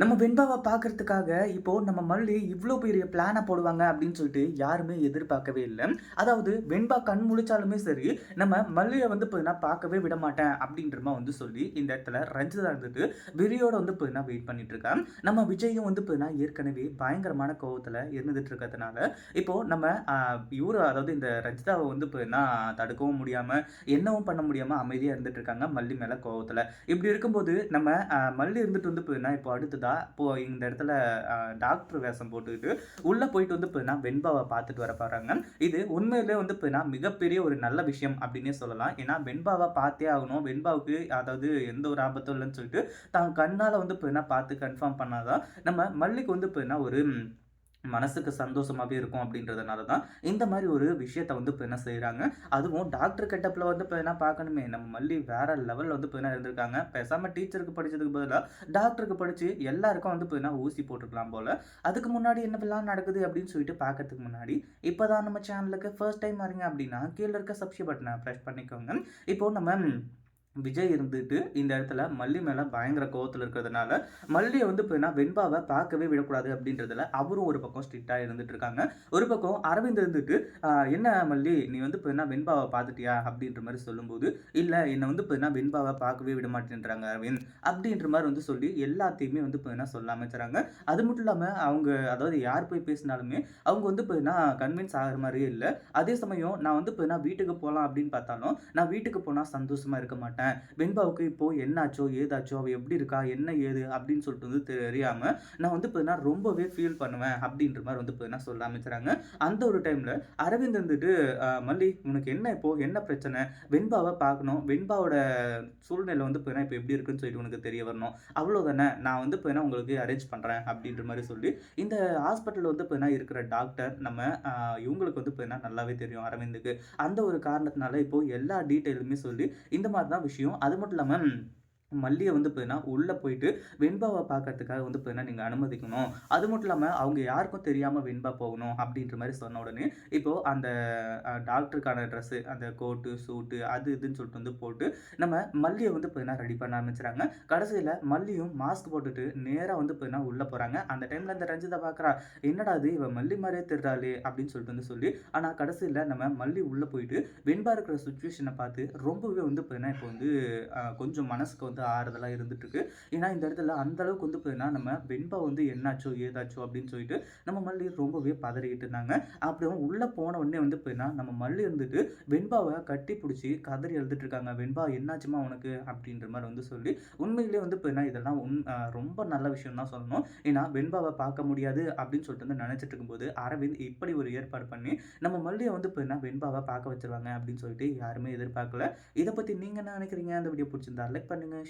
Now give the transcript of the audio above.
நம்ம வெண்பாவை பார்க்கறதுக்காக, இப்போ நம்ம மல்லி இவ்வளோ பெரிய பிளானை போடுவாங்க அப்படின்னு சொல்லிட்டு யாருமே எதிர்பார்க்கவே இல்லை. அதாவது வெண்பா கண் முழிச்சாலுமே சரி, நம்ம மல்லியை வந்து பார்த்தீங்கன்னா பார்க்கவே விட மாட்டேன் அப்படின்றமா வந்து சொல்லி, இந்த இடத்துல ரஞ்சிதா இருந்துட்டு வெறியோட வந்து பார்த்தீங்கன்னா வெயிட் பண்ணிட்டு இருக்கேன் நம்ம விஜயும் வந்து பார்த்தீங்கன்னா ஏற்கனவே பயங்கரமான கோவத்தில் இருந்துட்டு இருக்கிறதுனால, இப்போ நம்ம இவரு அதாவது இந்த ரஞ்சிதாவை வந்து பார்த்தீங்கன்னா தடுக்கவும் முடியாம, என்னவும் பண்ண முடியாம அமைதியாக இருந்துட்டு இருக்காங்க மல்லி மேலே கோவத்தில். இப்படி இருக்கும்போது நம்ம மல்லி இருந்துட்டு வந்து பார்த்தீங்கன்னா, இப்போ இருந்தா இப்போ இந்த இடத்துல டாக்டர் வேஷம் போட்டுக்கிட்டு, உள்ள போயிட்டு வந்து இப்போ வெண்பாவை பார்த்துட்டு வர போறாங்க. இது உண்மையிலேயே வந்து இப்போ மிகப்பெரிய ஒரு நல்ல விஷயம் அப்படின்னே சொல்லலாம். ஏன்னா வெண்பாவை பார்த்தே ஆகணும். வெண்பாவுக்கு அதாவது எந்த ஒரு ஆபத்தும் இல்லைன்னு சொல்லிட்டு, தான் கண்ணால வந்து இப்போ பார்த்து கன்ஃபார்ம் பண்ணாதான் நம்ம மல்லிக்கு வந்து இப்போ ஒரு மனசுக்கு சந்தோஷமாகவே இருக்கும் அப்படின்றதுனால தான், இந்த மாதிரி ஒரு விஷயத்த வந்து இப்போ என்ன செய்கிறாங்க அதுவும் டாக்டர் கெட்டப்பில் வந்து இப்போ என்ன பார்க்கணுமே, நம்ம மல்லி வேற லெவலில் வந்து இப்போ என்ன இருந்திருக்காங்க. பேசாமல் டீச்சருக்கு படித்ததுக்கு பதிலாக டாக்டருக்கு படித்து எல்லாருக்கும் வந்து இப்போ என்ன ஊசி போட்டுருக்கலாம் போல் அதுக்கு முன்னாடி என்னவெல்லாம் நடக்குது அப்படின்னு சொல்லிட்டு பார்க்கறதுக்கு முன்னாடி, இப்போ தான் நம்ம சேனலுக்கு ஃபர்ஸ்ட் டைம் வரீங்க அப்படின்னா, கீழே இருக்க சப்ஸ்கிரைப் பட்டனை ப்ரெஸ் பண்ணிக்கோங்க. இப்போது நம்ம விஜய் இருந்துட்டு இந்த இடத்துல மல்லி மேலே பயங்கர கோவத்தில் இருக்கிறதுனால, மல்லியை வந்து பார்த்தீங்கன்னா வெண்பாவை பார்க்கவே விடக்கூடாது அப்படின்றதுல அவரும் ஒரு பக்கம் ஸ்ட்ரிக்டாக இருந்துட்டு இருக்காங்க. ஒரு பக்கம் அரவிந்த் இருந்துட்டு, என்ன மல்லி நீ வந்து இப்போ என்ன வெண்பாவை பார்த்துட்டியா?" அப்படின்ற மாதிரி சொல்லும்போது, இல்லை என்னை வந்து இப்போ என்ன வெண்பாவை பார்க்கவே விட மாட்டேன்றாங்க அரவிந்த்." அப்படின்ற மாதிரி வந்து சொல்லி எல்லாத்தையுமே வந்து இப்போ என்ன சொல்ல ஆரம்பிச்சுறாங்க. அது மட்டும் இல்லாமல் அவங்க அதாவது யார் போய் பேசினாலுமே, அவங்க வந்து இப்போ என்ன கன்வின்ஸ் ஆகிற மாதிரியே இல்லை அதே சமயம் நான் வந்து இப்போ என்ன வீட்டுக்கு போகலாம் அப்படின்னு பார்த்தாலும், நான் வீட்டுக்கு போனால் சந்தோஷமாக இருக்க மாட்டேன். வெண்பாவுக்கு இப்போது என்னாச்சோ, ஏதாச்சோ, அவள் எப்படி இருக்கா, என்ன ஏது அப்படின்னு சொல்லிட்டு வந்து தெரியாமல் நான் வந்து பார்த்தீங்கன்னா ரொம்பவே ஃபீல் பண்ணுவேன் அப்படின்ற மாதிரி வந்து பார்த்தீங்கன்னா சொல்ல ஆரம்பிச்சுறாங்க. அந்த ஒரு டைமில் அரவிந்த் வந்துட்டு மல்லி உனக்கு என்ன இப்போது என்ன பிரச்சனை? வெண்பாவை பார்க்கணும். வெண்பாவோட சூழ்நிலை வந்து பார்த்தீங்கன்னா இப்போ எப்படி இருக்குன்னு சொல்லிட்டு உனக்கு தெரிய வரணும். அவ்வளோதானே. நான் வந்து பார்த்தீங்கன்னா உங்களுக்கு அரேஞ்ச் பண்ணுறேன் அப்படின்ற மாதிரி சொல்லி, இந்த ஹாஸ்பிட்டலில் வந்து பார்த்தீங்கன்னா இருக்கிற டாக்டர் நம்ம இவங்களுக்கு வந்து பார்த்தீங்கன்னா நல்லாவே தெரியும் அரவிந்துக்கு. அந்த ஒரு காரணத்தினால இப்போ எல்லா டீட்டெயிலுமே சொல்லி, இந்த மாதிரி தான் விஷயம். அது மட்டும் இல்லாமல் மல்லியை வந்து பார்த்தீங்கன்னா உள்ளே போயிட்டு வெண்பாவை பார்க்கறதுக்காக வந்து பார்த்தீங்கன்னா நீங்கள் அனுமதிக்கணும். அது மட்டும் இல்லாமல் அவங்க யாருக்கும் தெரியாமல் வெண்பா போகணும் அப்படின்ற மாதிரி சொன்ன உடனே, இப்போது அந்த டாக்டருக்கான ட்ரெஸ்ஸு அந்த கோட்டு, சூட்டு அது இதுன்னு சொல்லிட்டு வந்து போட்டு, நம்ம மல்லியை வந்து பார்த்தீங்கன்னா ரெடி பண்ண ஆரம்பிச்சுறாங்க. கடைசியில் மல்லியும் மாஸ்க் போட்டுட்டு நேராக வந்து பார்த்தீங்கன்னா உள்ளே போகிறாங்க அந்த டைமில் அந்த ரஞ்சிதா பார்க்குறா, "என்னடா இது இவன் மல்லி மாதிரியே தெரிறாளே" அப்படின்னு சொல்லிட்டு வந்து சொல்லி, ஆனால் கடைசியில் நம்ம மல்லி உள்ளே போயிட்டு வெண்பா இருக்கிற சுச்சுவேஷனை பார்த்து ரொம்பவே வந்து பார்த்தீங்கன்னா இப்போ வந்து கொஞ்சம் மனசுக்கு வந்து ஆறுதலாக இருந்துட்டு இருக்கு. ஏன்னா இந்த இடத்துல அந்த அளவுக்கு வந்து பார்த்தீங்கன்னா நம்ம வெண்பா வந்து என்னாச்சோ, ஏதாச்சோ அப்படின்னு சொல்லிட்டு நம்ம மல்லி ரொம்பவே பதறிக்கிட்டு இருந்தாங்க. அப்புறம் உள்ளே போன உடனே வந்து போயின்னா நம்ம மல்லி இருந்துட்டு வெண்பாவை கட்டி பிடிச்சி கதறி எழுதிட்டு இருக்காங்க. "வெண்பா என்னாச்சும்மா உனக்கு?" அப்படின்ற மாதிரி வந்து சொல்லி, உண்மையிலேயே வந்து போயின்னா இதெல்லாம் உண் ரொம்ப நல்ல விஷயம் தான் சொல்லணும். ஏன்னா வெண்பாவை பார்க்க முடியாது அப்படின்னு சொல்லிட்டு வந்து நினச்சிட்டு இருக்கும்போது, அரவிந்த் இப்படி ஒரு ஏற்பாடு பண்ணி, நம்ம மல்லியை வந்து போயின்னா வெண்பாவை பார்க்க வச்சுருவாங்க அப்படின்னு சொல்லிட்டு யாருமே எதிர்பார்க்கல. இதை பற்றி நீங்கள் என்ன நினைக்கிறீங்க? அந்த வீடியோ பிடிச்சிருந்தா லைக் பண்ணுங்கள்